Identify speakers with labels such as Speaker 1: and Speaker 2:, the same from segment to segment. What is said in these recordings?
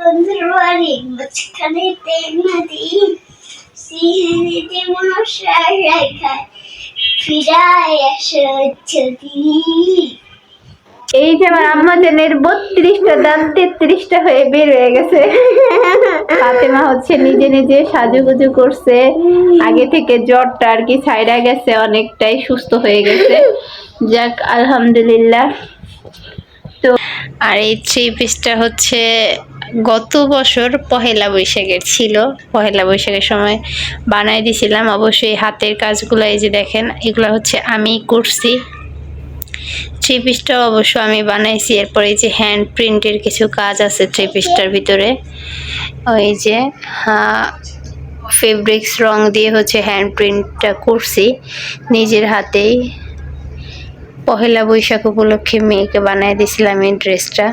Speaker 1: বন্ধুর বাড়ির মাঝখানেতে নদী সিঁড়িতে মশার রেখায় ফিরায় আসো যদি।
Speaker 2: এই যে আমার আম্মা জানের বত্রিশটা দাঁত তেত্রিশটা হয়ে বের হয়ে গেছে। ফাতেমা হচ্ছে নিজে নিজে সাজুগুজু করছে। আগে থেকে জ্বরটা আর কি ছাইড়া গেছে অনেকটাই সুস্থ হয়ে গেছে। যাক আলহামদুলিল্লাহ। তো আর এই থ্রি পিসটা হচ্ছে গত বছর পহেলা বৈশাখের ছিল। পহেলা বৈশাখের সময় বানাই দিছিলাম। অবশ্যই হাতের কাজগুলো এই যে দেখেন, এগুলো হচ্ছে আমি করছি। থ্রি পিসটাও অবশ্য আমি বানাইছি। এরপর এই যে হ্যান্ড প্রিন্টের কিছু কাজ আছে থ্রি পিসটার ভিতরে। ওই যে ফেব্রিক্স রং দিয়ে হচ্ছে হ্যান্ড প্রিন্টটা করছি নিজের হাতেই। পহেলা বৈশাখ উপলক্ষে মেয়েকে বানাই দিয়েছিলাম এই ড্রেসটা।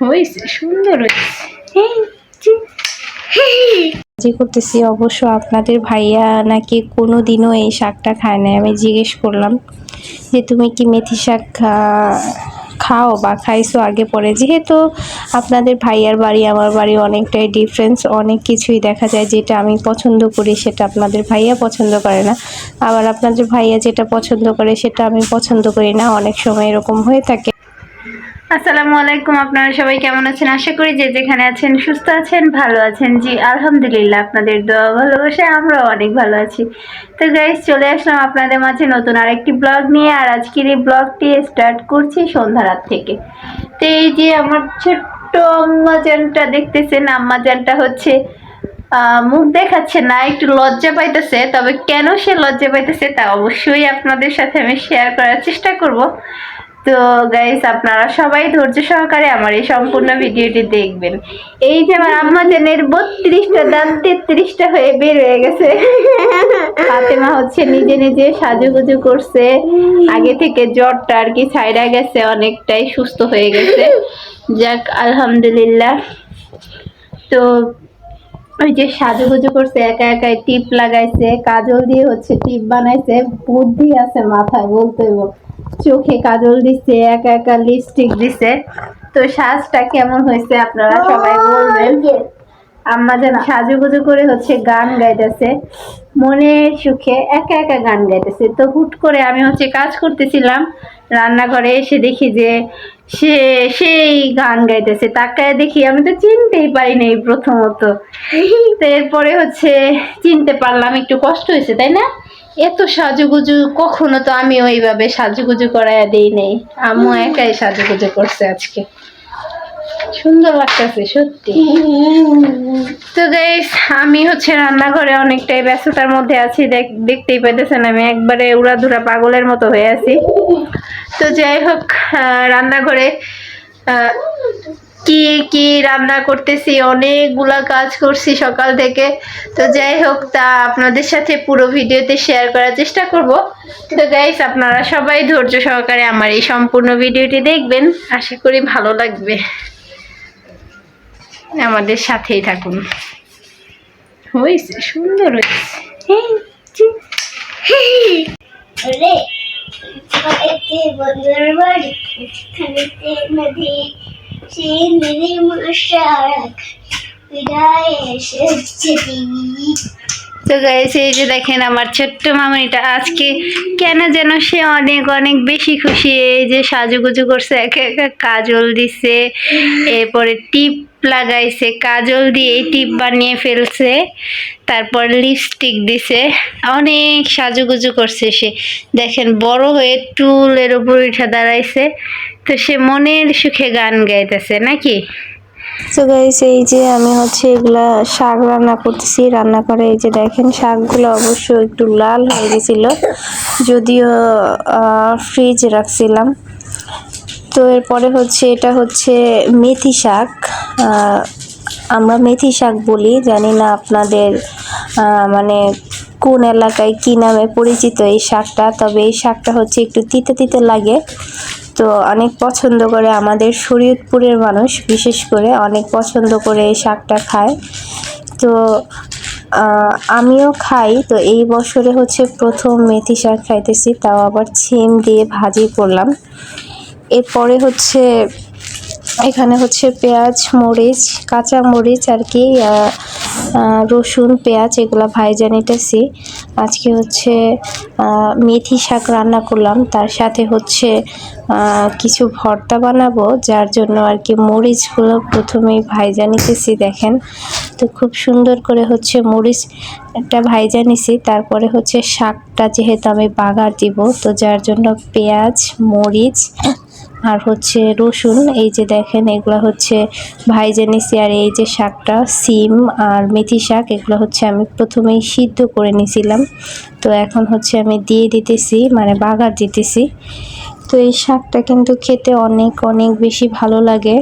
Speaker 2: হয়েছে, সুন্দর হয়েছে। করতেছি, অবশ্য আপনাদের ভাইয়া নাকি কোনো দিনও এই শাকটা খায় না আমি জিজ্ঞেস করলাম যে, তুমি কি মেথি শাক খাও বা খাইছো আগে পরে? যেহেতু আপনাদের ভাইয়ার বাড়ি, আমার বাড়ি অনেকটাই ডিফারেন্স অনেক কিছুই দেখা যায় যেটা আমি পছন্দ করি, সেটা আপনাদের ভাইয়া পছন্দ করে না। আবার আপনাদের ভাইয়া যেটা পছন্দ করে, সেটা আমি পছন্দ করি না। অনেক সময় এরকম হয়ে থাকে। আসসালামু আলাইকুম, আপনারা সবাই কেমন আছেন? আশা করি যে যেখানে আছেন সুস্থ আছেন, ভালো আছেন। জি, আলহামদুলিল্লাহ, আপনাদের দোয়া ভালোবাসে আমরাও অনেক ভালো আছি। তো গাইজ চলে আসলাম আপনাদের মাঝে নতুন আরেকটি ব্লগ নিয়ে, আর আজকের এই ব্লগটি স্টার্ট করছি সন্ধ্যা রাত থেকে। তো এই যে আমার ছোট্ট আম্মাজানটা দেখতেছেন আম্মাজানটা হচ্ছে মুখ দেখাচ্ছে না, একটু লজ্জা পাইতেছে, তবে কেন সে লজ্জা পাইতেছে তা অবশ্যই আপনাদের সাথে আমি শেয়ার করার চেষ্টা করব। তো গাইস আপনারা সবাই ধৈর্য সহকারে আমার এই সম্পূর্ণ ভিডিওটি দেখবেন। এই যে আমার আম্মা জানের বত্রিশটা দাঁত তেত্রিশটা হয়ে বের হয়ে গেছে। ফাতেমা হচ্ছে নিজে নিজে সাজুগুজু করছে। আগে থেকে জ্বরটা আর কি ছাইড়া গেছে, অনেকটাই সুস্থ হয়ে গেছে। যাক, আলহামদুলিল্লাহ। তো ওই যে সাজুগুজু করছে, একা একাই টিপ লাগাইছে, কাজল দিয়ে হচ্ছে টিপ বানাইছে, বুদ্ধি আছে মাথায়, বলতে। চোখে কাজল দিচ্ছে একা একা লিপস্টিক দিছে। তো সাজটা কেমন হয়েছে আপনারা সবাই বলবেন? আম্মা যেন সাজুগুজু করে হচ্ছে গান গাইতেছে। মনের সুখে একা একা গান গাইতেছে। তো হুট করে আমি হচ্ছে কাজ করতেছিলাম রান্নাঘরে এসে দেখি যে সে সেই গান গাইতেছে। তাকায় দেখি আমি তো চিনতেই পারি নাই প্রথমত। এরপরে হচ্ছে চিনতে পারলাম একটু কষ্ট হয়েছে তাই না? এত সাজুগুজু কখনো তো আমি ওইভাবে সাজুগুজু করাইয়া দেই নাই। আম্মু একাই সাজুগুজু করছে আজকে। সুন্দর লাগতেছে সত্যি। তো গাইস আমি হচ্ছে রান্নাঘরে অনেকটাই ব্যস্ততার মধ্যে আছি দেখ- দেখতেই পাইতেছেন আমি একবারে উড়াধুরা পাগলের মতো হয়ে আছি। তো যাই হোক রান্নাঘরে আহ, কি কি রান্না করতেছি? অনেকগুলা কাজ করছি সকাল থেকে। তো যাই হোক, তা আপনাদের সাথে পুরো ভিডিওতে শেয়ার করার চেষ্টা করব। তো গাইস আপনারা সবাই ধৈর্য সহকারে আমার এই সম্পূর্ণ ভিডিওটি দেখবেন। আশা করি ভালো লাগবে। আমাদের সাথেই থাকুন। হয়েছে সুন্দর হয়েছে
Speaker 1: মাঝখানেতে নদী সিঁড়িতে মশার ফিরায় আসো যদি
Speaker 2: তো গাইস এই যে দেখেন আমার ছোট্ট মামনিটা, আজকে কেন যেন সে অনেক অনেক বেশি খুশি। এই যে সাজুগুজু করছে, একে একে কাজল দিছে, এরপরে টিপ লাগাইছে, কাজল দিয়ে টিপ বানিয়ে ফেলছে, তারপর লিপস্টিক দিছে। অনেক সাজুগুজু করছে সে। দেখেন, বড় হয়ে টুলের উপর উঠে দাঁড়াইছে। তো সে মনের সুখে গান গাইতেছে, নাকি? তো গাইস এই যে আমি হচ্ছে এগুলা শাক রান্না করতেছি, রান্না করে এই যে দেখেন শাকগুলো অবশ্য একটু লাল হয়ে গেছিল। যদিও ফ্রিজ রাখছিলাম। তো এরপরে হচ্ছে এটা হচ্ছে মেথি শাক। আমরা মেথি শাক বলি, জানি না আপনাদের মানে কোন এলাকায় কি নামে পরিচিত এই শাকটা, তবে এই শাকটা হচ্ছে একটু তিতে তিতে লাগে। তো অনেক পছন্দ করে আমাদের শরীয়তপুরের মানুষ, বিশেষ করে অনেক পছন্দ করে এই শাকটা খায়। তো আমিও খাই। তো এই বছরে হচ্ছে প্রথম মেথি শাক খাইতেছি, তাও আবার ছিম দিয়ে ভাজি করলাম। এরপরে হচ্ছে,
Speaker 3: এখানে হচ্ছে পেঁয়াজ, মরিচ, কাঁচা মরিচ আর কি রসুন, পেঁয়াজ এগুলো ভাইজা নিতেছি। আজকে হচ্ছে মেথি শাক রান্না করলাম। তার সাথে হচ্ছে কিছু ভর্তা বানাবো, যার জন্য আর কি মরিচগুলো প্রথমেই ভাইজা নিতেছি, দেখেন। তো খুব সুন্দর করে হচ্ছে মরিচ একটা ভাইজা নিছি। তারপরে হচ্ছে শাকটা যেহেতু আমি বাগার দিব, তো যার জন্য পেঁয়াজ, মরিচ আর হচ্ছে রসুন, এই যে দেখেন, এগুলো হচ্ছে ভাইজে নিছি, আর এই যে শাকটা, সিম আর মেথি শাক, এগুলো হচ্ছে আমি প্রথমেই সিদ্ধ করে নিছিলাম। তো এখন হচ্ছে আমি দিয়ে দিতেছি মানে বাগার দিতেছি। তো এই শাকটা কিন্তু খেতে অনেক অনেক বেশি ভালো লাগে।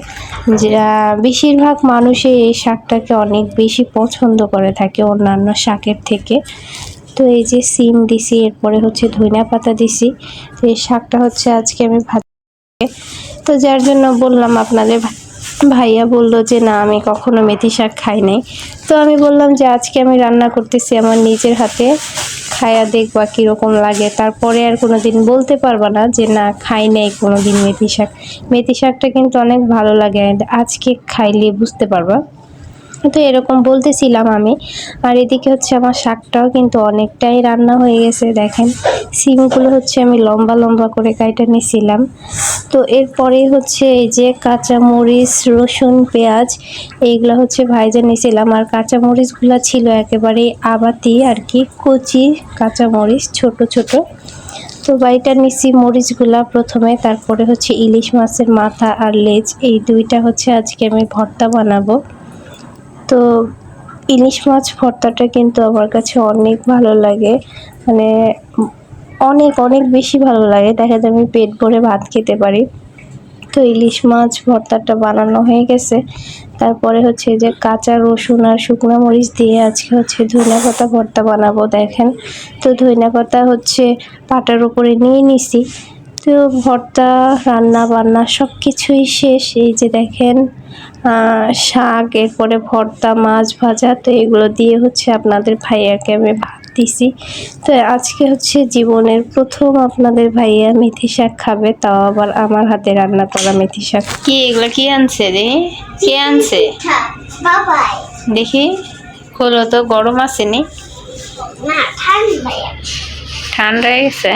Speaker 3: যা বেশিরভাগ মানুষই এই শাকটাকে অনেক বেশি পছন্দ করে থাকে অন্যান্য শাকের থেকে। তো এই যে সিম দিছি, এরপরে হচ্ছে ধনিয়া পাতা দিছি। তো এই শাকটা হচ্ছে আজকে আমি তো যার জন্য বললাম আপনাদের ভাইয়া বলল যে, না, আমি কখনো মেথি শাক খাই নাই। তো আমি বললাম যে, আজকে আমি রান্না করতেছি আমার নিজের হাতে, খায়া দেখবা কীরকম লাগে। তারপরে আর কোনো দিন বলতে পারবা না যে, না, খাই নাই কোনো দিন মেথি শাক। মেথি শাকটা কিন্তু অনেক ভালো লাগে আজকে খাইলে বুঝতে পারবা। তো এরকম বলতেছিলাম আমি। আর এদিকে হচ্ছে আমার শাকটাও কিন্তু অনেকটাই রান্না হয়ে গেছে, দেখেন। সিমগুলো হচ্ছে আমি লম্বা লম্বা করে কাইটা নিয়েছিলাম তো এরপরে হচ্ছে এই যে কাঁচা মরিচ রসুন, পেঁয়াজ, এইগুলো হচ্ছে ভাইজা নিয়েছিলাম আর কাঁচা মরিচগুলো ছিল একেবারে আবাতি আর কি, কচি কাঁচা মরিচ ছোট ছোট। তো বাড়িটা নিছি মরিচগুলা প্রথমে, তারপরে হচ্ছে ইলিশ মাছের মাথা আর লেজ, এই দুইটা হচ্ছে আজকে আমি ভর্তা বানাবো। তো ইলিশ মাছ ভর্তাটা কিন্তু আমার কাছে অনেক ভালো লাগে। মানে অনেক অনেক বেশি ভালো লাগে। দেখা যায় আমি পেট ভরে ভাত খেতে পারি। তো ইলিশ মাছ ভর্তাটা বানানো হয়ে গেছে। তারপরে হচ্ছে যে কাঁচা রসুন আর শুকনো মরিচ দিয়ে আজকে হচ্ছে ধনিয়া পাতা ভর্তা বানাবো, দেখেন। তো ধনিয়া পাতা হচ্ছে পাটার উপরে নিয়ে নিছি। তো ভর্তা রান্না বান্না সব কিছুই শেষ। এই যে দেখেন শাক এরপরে ভর্তা মাছ ভাজা তো এগুলো দিয়ে হচ্ছে আপনাদের ভাইয়াকে আমি ভাত দিছি। তো আজকে হচ্ছে জীবনের প্রথম আপনাদের ভাইয়া মেথি শাক খাবে তাও আবার আমার হাতে রান্না করা মেথি শাক। কি এগুলো কি আনছে রে? কে আনছে? দেখি খোলো তো গরম আসেনি ঠান্ডা হয়ে গেছে?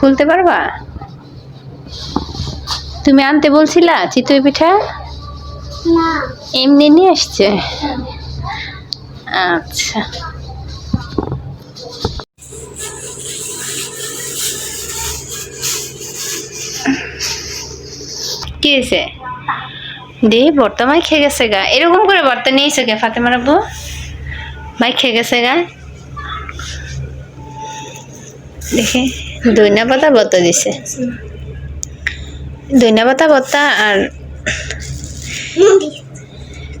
Speaker 3: খুলতে পারবা? তুমি আনতে বলছিলা চিতই পিঠা? এমনি নিয়ে আসছে? আচ্ছা। কি হয়েছে? দে ভর্তা মাই খেয়ে গেছে গা। এরকম করে ভর্তা নিয়েছে কে ফাতেমা রাব্বু? মাই খেয়ে গেছে গা। দেখি। দইনা পাতা ভর্তা দিছে। দইনা পাতা ভর্তা আর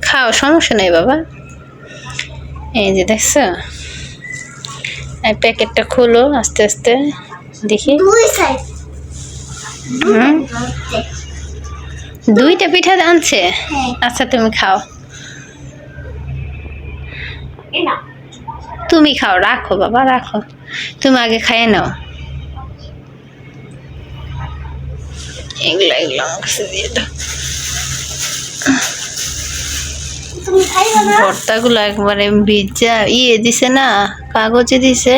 Speaker 3: খাও সমস্যা নাই বাবা। এই যে দেখছ? প্যাকেটটা খোলো আস্তে আস্তে দেখি। দুইটা পিঠা আনছে?
Speaker 1: হ্যাঁ।
Speaker 3: আচ্ছা তুমি খাও।
Speaker 1: না
Speaker 3: তুমি খাও রাখো বাবা রাখো। তুমি আগে খাইয়ে নাও। এগুলো এগুলো আমার দিয়ে দাও।
Speaker 1: না?
Speaker 3: ভর্তাগুলো একবারে ভিজা ইয়ে দিছে না কাগজে দিছে।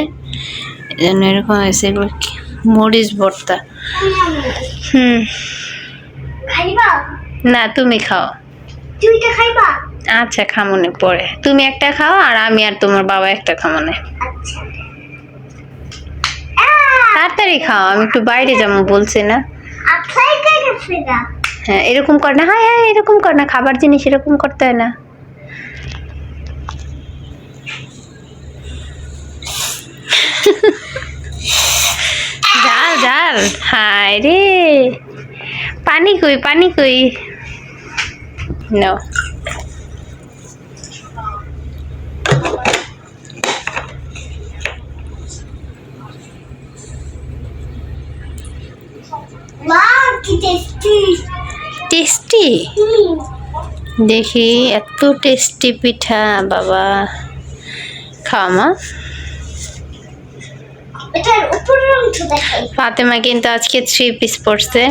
Speaker 3: এরকম হয়েছে এগুলো মরিচ ভর্তা। হুম। না তুমি খাও।
Speaker 1: খাইবা?
Speaker 3: আচ্ছা খামনে, পরে। তুমি একটা খাও আর আমি আর তোমার বাবা একটা খামনে। তাড়াতাড়ি খাও, আমি একটু বাইরে যাব, বলছি না। হ্যাঁ এরকম কর না হ্যাঁ হ্যাঁ এরকম কর না, খাবার জিনিস এরকম করতে হয় না। জাল জাল হায় রে। পানি কই পানি কই? নাও
Speaker 1: ওয়াও কি টেস্টি
Speaker 3: টেস্টি দেখি এত টেস্টি পিঠা বাবা। খাওয়া মা।
Speaker 2: ফাতেমা কিন্তু আজকে থ্রি পিস পড়ছে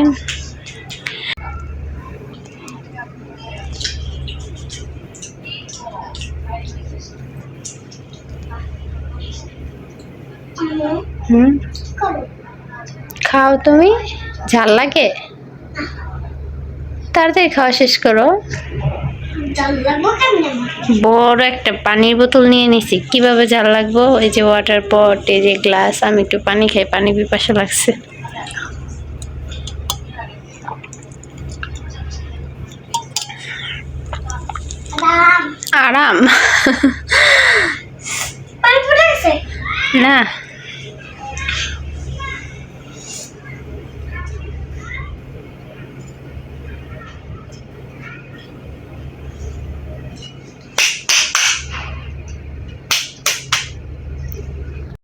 Speaker 1: হুম।
Speaker 2: খাও তুমি? ঝাল লাগে? তাড়াতাড়ি খাওয়া শেষ করো। বড় একটা পানির বোতল নিয়ে নিছি। কীভাবে জাল লাগবো? এই যে ওয়াটার পট এই যে গ্লাস আমি একটু পানি খাই পানি পিপাসা লাগছে। আরাম। না।